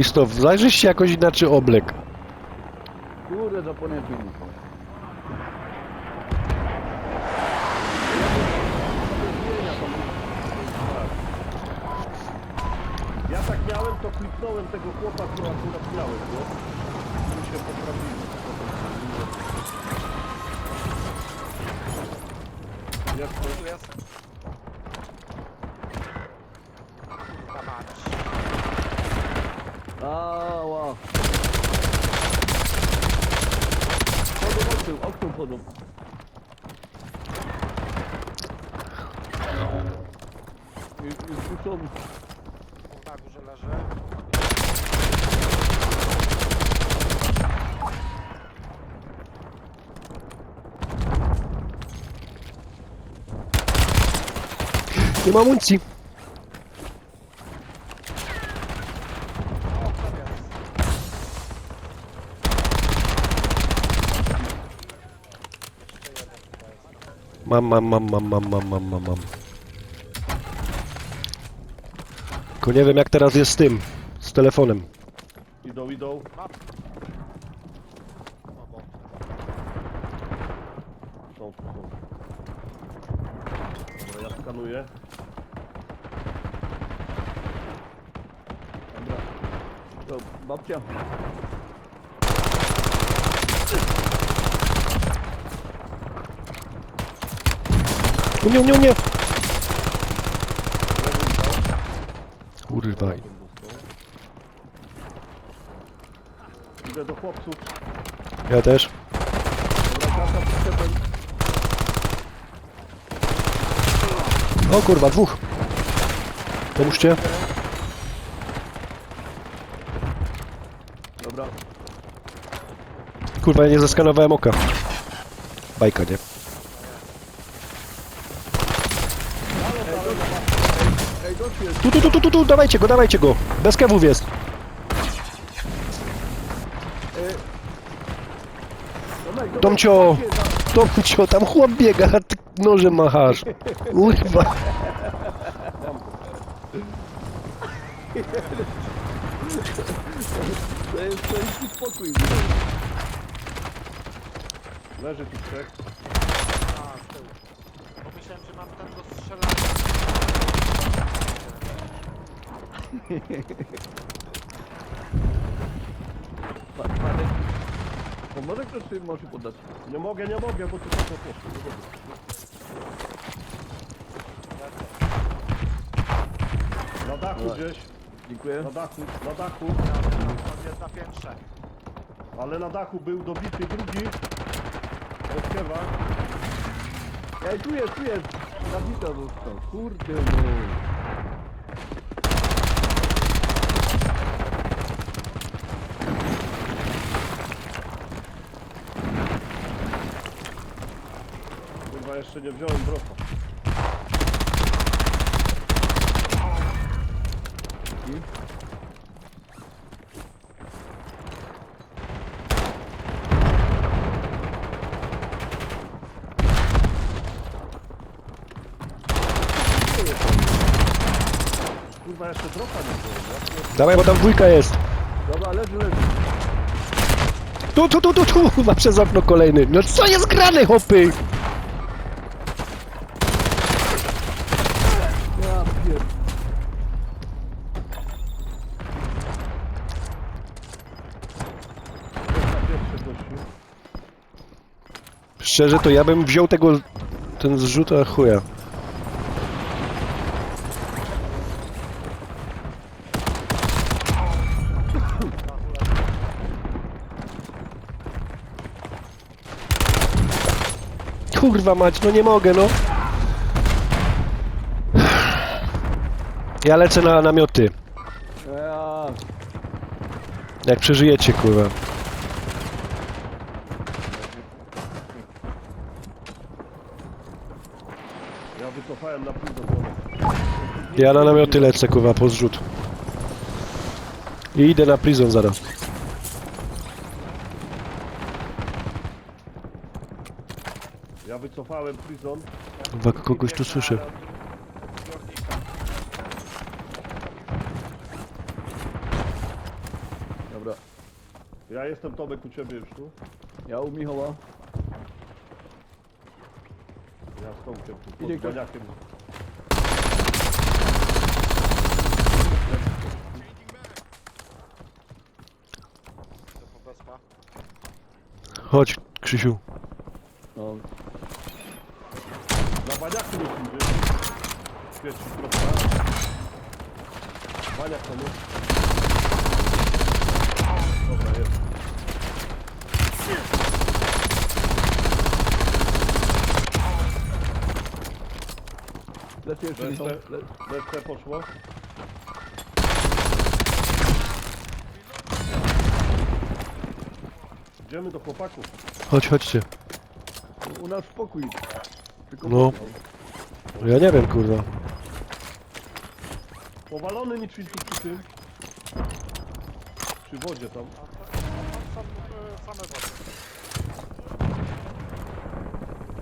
Krzysztof, zajrzyj się jakoś inaczej oblek. Kurde, zapomniałem filmu. Ja tak miałem, to kliknąłem tego chłopa, który akurat miałem, nie? Mi się poprawili. Jak to? Tu jest. Kurwa mać. Ała. Chodzą oknem, oknem chodzą. I, i słyszą, Tu na górze leży. Nie ma amunicji. Mam, mam, mam, mam, mam, mam, mam, mam, mam. Tylko nie wiem jak teraz jest z tym, z telefonem. Idą, idą. Dobra, ja skanuję. dobra. To babcia. U mnie, u mnie, u mnie! Kurwa. Idę do chłopców. Ja też. Kasa przyczepem. O kurwa, dwóch. Pomóżcie. Dobra. Kurwa, ja nie zaskanowałem oka. Bajka, nie? Tu, tu, tu, tu, tu, tu, dawajcie go, dawajcie go. Bez kewów jest. Tomcio, Tomcio, tam chłop biega, a ty nożem machasz. Kurwa. To jest to jest spokój. Leży tu trzech. A, z tyłu. Bo myślałem, że mam ten do strzelania. Pa- Parek. Pomoże ktoś, czy może podać? Nie mogę, nie mogę, bo tu. Nie mogę. Na dachu Dobra. gdzieś. Dziękuję. Na dachu, na dachu. On jest na piętrze. Ale na dachu był dobity drugi. Rozkiewa. Ej, tu jest, tu jest. Zabita został. Kurde no. Chyba jeszcze nie wziąłem broka. Kurwa jeszcze dropa nie było, nie? Dawaj, bo tam dwójka jest. Dobra, leży, leży. Tu, tu, tu, tu, tu, chyba przez okno kolejny. No co jest grane, hopy? Ja pier... Na pierwszy gościu. Szczerze, to ja bym wziął tego, ten zrzut, a chuja. Kurwa mać, no nie mogę, no. Ja lecę na namioty. Ja... Jak przeżyjecie, kurwa. Ja wycofałem na pół do Ja na namioty lecę, kurwa, po zrzut. I idę na prison zaraz. Wycofałem prison. Chyba kogoś tu słyszę. Ja jestem Tomek u ciebie już tu. Ja u Michała. Ja z Tomkiem tu, pod Idzie ktoś? baniakiem. Chodź, Krzysiu. No, Na baniaku musimy być. Świeci prosta. Baniak to nie. Dobra, jest. lecę jeszcze Michał. Lecę, Le... lecę poszło. Idziemy do chłopaków. Chodź, chodźcie. U nas spokój. Tylko No. Ja nie wiem, kurwa. Powalony niczym tu przy tym. Przy wodzie tam. A tam e, same wody.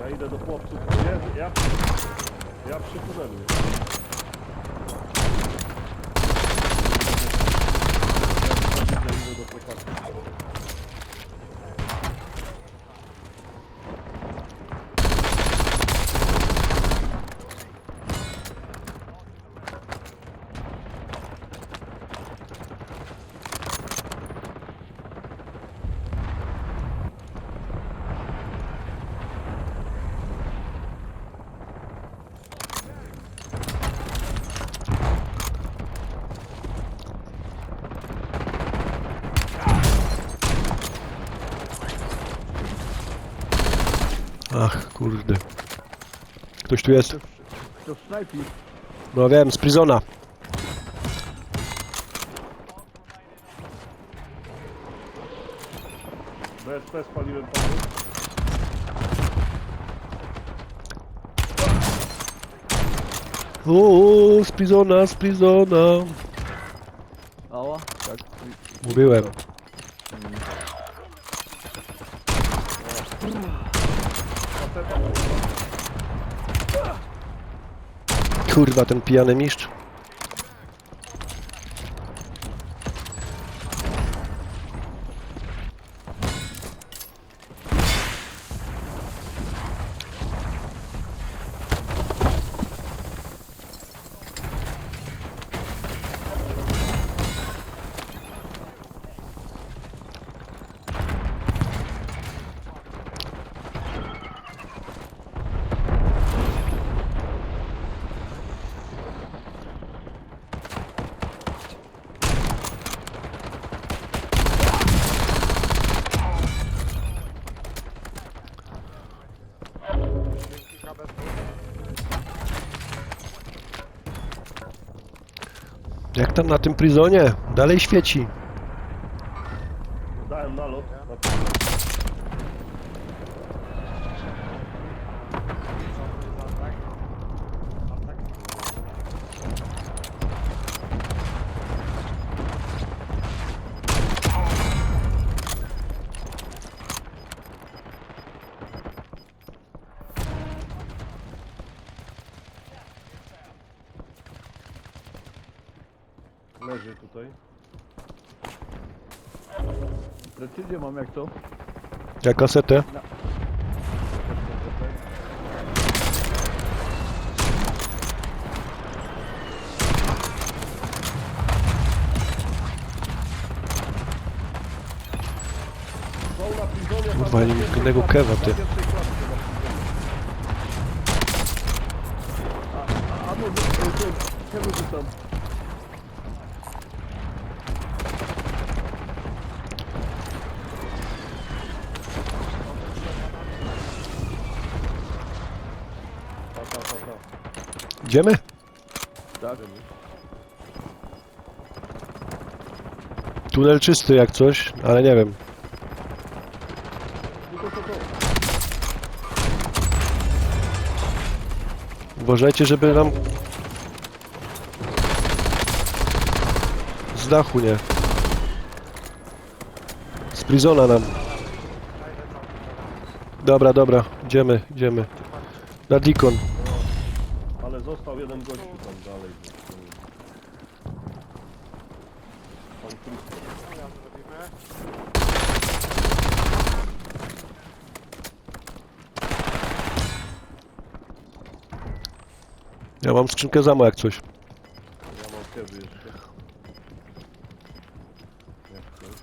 Ja idę do chłopców. Nie, ja, ja przy tunelu idę do chłopaków. Ach, kurde. Ktoś tu jest. Ktoś snajpi. No wiem, z Prizona. BSP spaliłem panu. Uuu, z Prizona, z Prizona. Ała? Tak. Mówiłem. Kurwa, ten pijany mistrz. Jak tam na tym Prizonie? Dalej świeci. Dałem nalot. Na Precyzję mam jak to. Jak kasetę? Kurwa, nie żadnego klatce, kewa, ty. pierwszej klatce na prizonie. A, a no, wy- wy- czego ty tam? Ta, ta, ta, ta. Idziemy? Tak. Tunel czysty jak coś, ale nie wiem. Uważajcie, żeby nam... Z dachu nie. Z Prizona nam. Dobra, dobra. Idziemy, idziemy. Na Dikon. Został jeden gościu tam dalej. Pan Christian. No ja zrobię Jesteśmy. Ja mam skrzynkę zamo jak coś. Ja mam kewy jeszcze. Jak coś.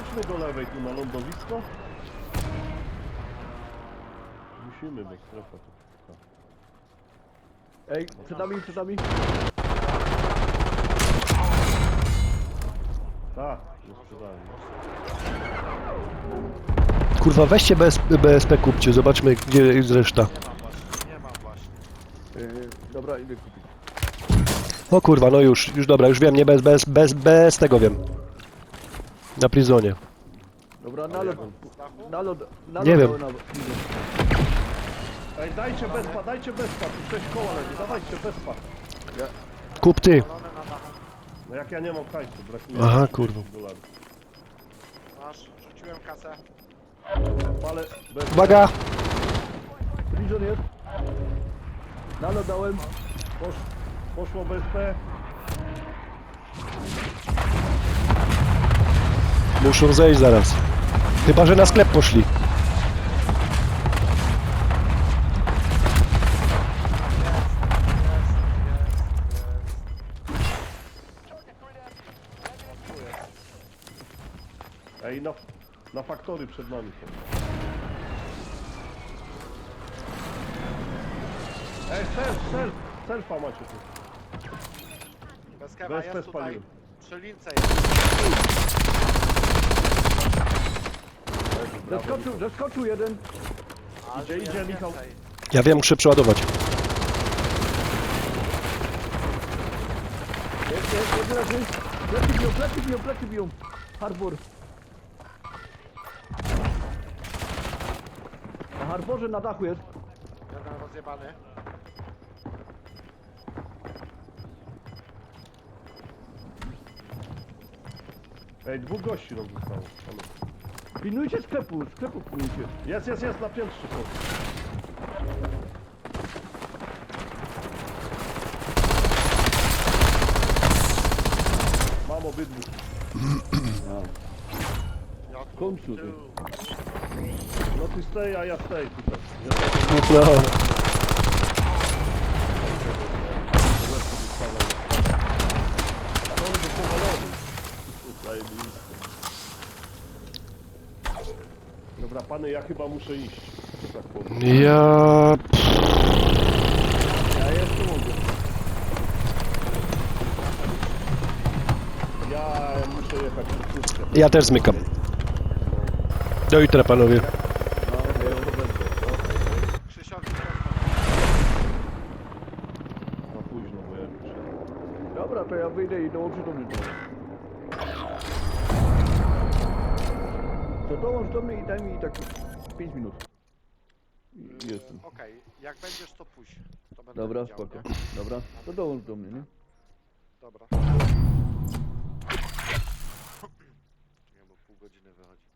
Idźmy do lewej tu na lądowisko. Musimy, bo strefa tu. Ej, przed nami, przed nami. Tak, nie sprzedałem. Kurwa, weźcie BS, BSP kupcie, zobaczmy gdzie jest reszta. Nie mam właśnie, nie mam właśnie. Yy, dobra, idę kupić. O kurwa, no już, już dobra, już wiem, nie bez, bez, bez, bez tego wiem. Na prizonie. Dobra, nalot. Nalot, nalot. Nie wiem. na- Ej, dajcie bezpa, dajcie bezpa, tu 6 koła leży, dawajcie bezpa. Kup ty. Balony na dachu. No jak ja nie mam hajsu, brakuje Aha, kurwa. dolarów. Masz, rzuciłem kasę. Ale bez... Uwaga! Prison jest. Nalot dałem. Posz... Poszło BSP. Muszą zejść zaraz. Chyba, że na sklep poszli. Ej, na, na faktory przed nami są. Ej, self, self, selfa macie tu. Bez kewa Bez jest tutaj. paliwa. Przy lince jest. Zeskoczył, zeskoczył jeden. Ale Idzie, idzie, Michał. więcej. Ja wiem, muszę przeładować. Jest, jest, jest leży. Plecy biją, plecy biją, plecy biją. Harbor. Na harborze na dachu jest. Jeden rozjebany. Ej, dwóch gości nam zostało. Halo. Pilnujcie sklepu, sklepu pilnujcie. Jest, jest, jest, na piętrze są. Mam obydwu. Ja tu, końcu tu. No ty stej, a ja stej tutaj. Ja tutaj No. wystawiam. Powalony. Zajebiste. Dobra, pany, ja chyba muszę iść. że Tak powiem. Ja... Ja jeszcze mogę. Ja muszę jechać. Ja też zmykam. Do jutra, panowie. No, ja to będę. Krzysiowi Na późno, bo ja już... Dobra, to ja wyjdę i dołączę do mnie. To dołącz do mnie i daj mi tak 5 minut. I jestem. Okej, jak będziesz to będę Dobra, widział, spoko. nie? Dobra, to dołącz do mnie, nie? Dobra. Czekaj, bo pół godziny wychodzi.